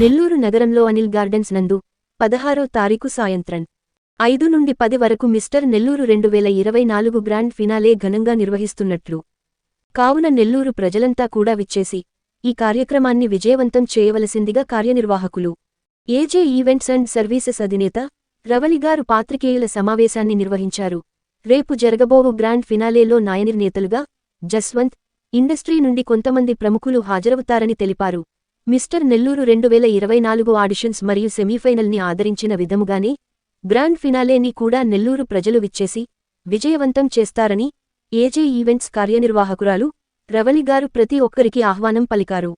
నెల్లూరు నగరంలో అనిల్ గార్డెన్స్ నందు పదహారో తారీఖు సాయంత్రం ఐదు నుండి పది వరకు మిస్టర్ నెల్లూరు రెండు వేల ఇరవై నాలుగు గ్రాండ్ ఫినాలే ఘనంగా నిర్వహిస్తున్నట్లు. కావున నెల్లూరు ప్రజలంతా కూడా విచ్చేసి ఈ కార్యక్రమాన్ని విజయవంతం చేయవలసిందిగా కార్యనిర్వాహకులు ఏజే ఈవెంట్స్ అండ్ సర్వీసెస్ అధినేత రవలిగారు పాత్రికేయుల సమావేశాన్ని నిర్వహించారు. రేపు జరగబోవు గ్రాండ్ ఫినాలేలో నాయనిర్నేతలుగా జస్వంత్ ఇండస్ట్రీ నుండి కొంతమంది ప్రముఖులు హాజరవుతారని తెలిపారు. మిస్టర్ నెల్లూరు రెండు వేల ఇరవై నాలుగు ఆడిషన్స్ మరియు సెమీఫైనల్ని ఆదరించిన విధముగానే గ్రాండ్ ఫినాలేని కూడా నెల్లూరు ప్రజలు విచ్చేసి విజయవంతం చేస్తారని ఏజే ఈవెంట్స్ కార్యనిర్వాహకురాలు రవలిగారు ప్రతి ఒక్కరికి ఆహ్వానం పలికారు.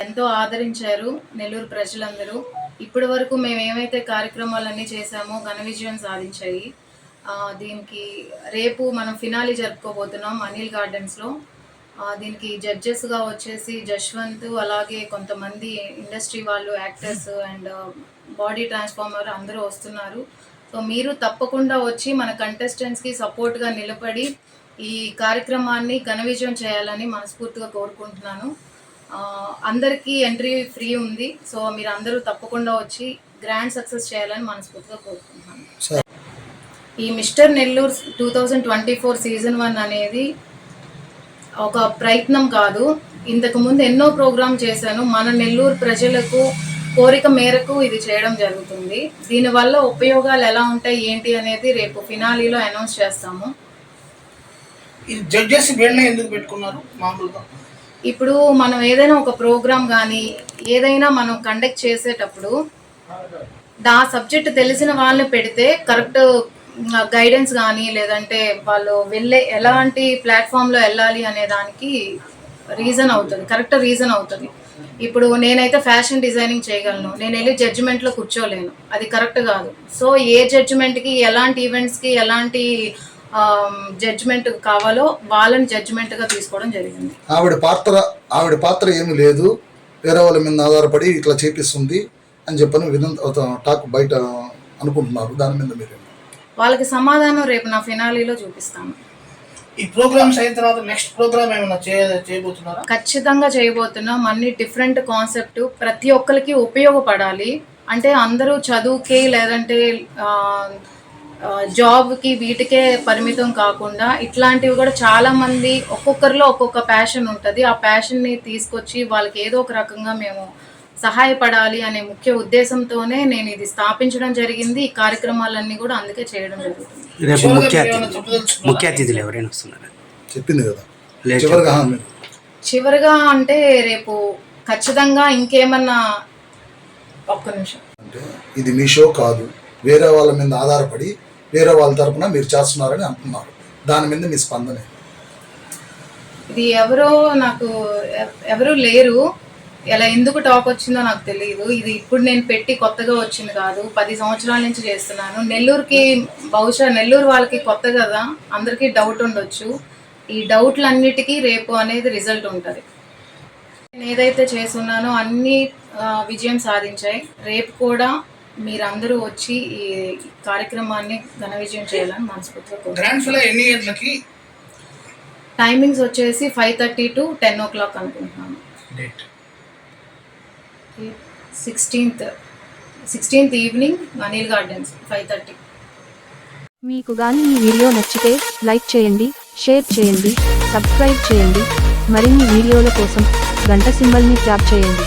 ఎంతో ఆదరించారు నెల్లూరు ప్రజలందరూ. ఇప్పటి వరకు మేము ఏమైతే కార్యక్రమాలన్నీ చేశామో ఘన విజయం సాధించాయి. దీనికి రేపు మనం ఫినాలి జరుపుకోబోతున్నాం అనిల్ గార్డెన్స్లో. దీనికి జడ్జెస్గా వచ్చేసి జశ్వంత్ అలాగే కొంతమంది ఇండస్ట్రీ వాళ్ళు యాక్టర్స్ అండ్ బాడీ ట్రాన్స్ఫార్మర్ అందరూ వస్తున్నారు. సో మీరు తప్పకుండా వచ్చి మన కంటెస్టెంట్స్కి సపోర్ట్గా నిలబడి ఈ కార్యక్రమాన్ని ఘన విజయం చేయాలని మనస్ఫూర్తిగా కోరుకుంటున్నాను. అందరికీ ఎంట్రీ ఫ్రీ ఉంది. సో మీరు అందరూ తప్పకుండా వచ్చి గ్రాండ్ సక్సెస్ చేయాలని మనస్ఫూర్తిగా కోరుకుంటున్నాను. ఈ mister Nellore two thousand twenty four season one అనేది ఒక ప్రయత్నం కాదు. ఇంతకు ముందు ఎన్నో ప్రోగ్రామ్ చేశాను. మన నెల్లూరు ప్రజలకు కోరిక మేరకు ఇది చేయడం జరుగుతుంది. దీనివల్ల ఉపయోగాలు ఎలా ఉంటాయి ఏంటి అనేది రేపు ఫినాలీలో అనౌన్స్ చేస్తాము. జడ్జెస్ వీళ్ళనే ఎందుకు పెట్టుకున్నారు మామూలుగా? ఇప్పుడు మనం ఏదైనా ఒక ప్రోగ్రామ్ కానీ ఏదైనా మనం కండక్ట్ చేసేటప్పుడు దా సబ్జెక్ట్ తెలిసిన వాళ్ళని పెడితే కరెక్ట్ గైడెన్స్ కానీ లేదంటే వాళ్ళు వెళ్ళే ఎలాంటి ప్లాట్ఫామ్లో వెళ్ళాలి అనే దానికి రీజన్ అవుతుంది. కరెక్ట్ రీజన్ అవుతుంది. ఇప్పుడు నేనైతే ఫ్యాషన్ డిజైనింగ్ చేయగలను. నేను వెళ్ళి జడ్జిమెంట్లో కూర్చోలేను. అది కరెక్ట్ కాదు. సో ఏ జడ్జిమెంట్కి ఎలాంటి ఈవెంట్స్కి ఎలాంటి జడ్జిమెంట్ కావాలో వాళ్ళని జడ్జిమెంట్గా తీసుకోవడం జరిగింది. ఆవిడ పాత్ర ఆవిడ పాత్ర ఏమీ లేదు. వేరే వాళ్ళ మీద ఆధారపడి ఇట్లా చేపిస్తుంది అని చెప్పని వినంత టాక్ బయట అనుకుంటున్నారు. దాని మీద మీరు? వాళ్ళకి సమాధానం రేపు నా ఫినాలీలో చూపిస్తాను. ఈ ప్రోగ్రామ్స్ అయిన తర్వాత నెక్స్ట్ ప్రోగ్రామ్ ఏమైనా చేయబోతున్నారా? ఖచ్చితంగా చేయబోతున్నాం. అన్ని డిఫరెంట్ కాన్సెప్ట్. ప్రతి ఒక్కరికి ఉపయోగపడాలి. అంటే అందరూ చదువుకి లేదంటే జాబ్కి వీటికే పరిమితం కాకుండా ఇట్లాంటివి కూడా చాలా మంది ఒక్కొక్కరిలో ఒక్కొక్క ప్యాషన్ ఉంటుంది. ఆ ప్యాషన్ని తీసుకొచ్చి వాళ్ళకి ఏదో ఒక రకంగా మేము సహాయపడాలి అనే ముఖ్య ఉద్దేశంతోనే నేను ఇది స్థాపించడం జరిగింది. ఈ కార్యక్రమాలన్నీ కూడా అందుకే చేయడం జరుగుతుంది. రేపు ముఖ్య అతిథులు ఎవరైనా వస్తున్నారు? చెప్పింది కదా. చివరిగా ఆ, మీరు చివరిగా అంటే రేపు ఖచ్చితంగా ఇంకేమన్నా ఒక్క నిమిషం. అంటే ఇది మీ షో కాదు. వేరే వాళ్ళ మీద ఆధారపడి వేరే వాళ్ళ తరపున మీరు చేస్తున్నారని అంటున్నారు. దాని మీద మీ స్పందన? ఇది ఎవరో నాకు ఎవ- ఎవరు లేరు. ఇలా ఎందుకు టాక్ వచ్చిందో నాకు తెలియదు ఇది ఇప్పుడు నేను పెట్టి కొత్తగా వచ్చింది కాదు. పది సంవత్సరాల నుంచి చేస్తున్నాను. నెల్లూరుకి బహుశా నెల్లూరు వాళ్ళకి కొత్త కదా. అందరికీ డౌట్ ఉండొచ్చు. ఈ డౌట్లన్నిటికీ రేపు అనేది రిజల్ట్ ఉంటుంది. నేను ఏదైతే చేస్తున్నానో అన్ని విజయం సాధించాయి. రేపు కూడా మీరందరూ వచ్చి ఈ కార్యక్రమాన్ని ఘన విజయం చేయాలని మనస్ఫూర్తిగా ఎన్ని గంటలకి? టైమింగ్స్ వచ్చేసి five thirty to ten o'clock అనుకుంటున్నాను. Date sixteenth sixteenth evening Anil gardens five thirty మీకు గాని ఈ వీడియో నచ్చితే లైక్ చేయండి షేర్ చేయండి సబ్స్క్రైబ్ చేయండి. మరిన్ని వీడియోల కోసం గంట సింబల్ని ట్యాప్ చేయండి.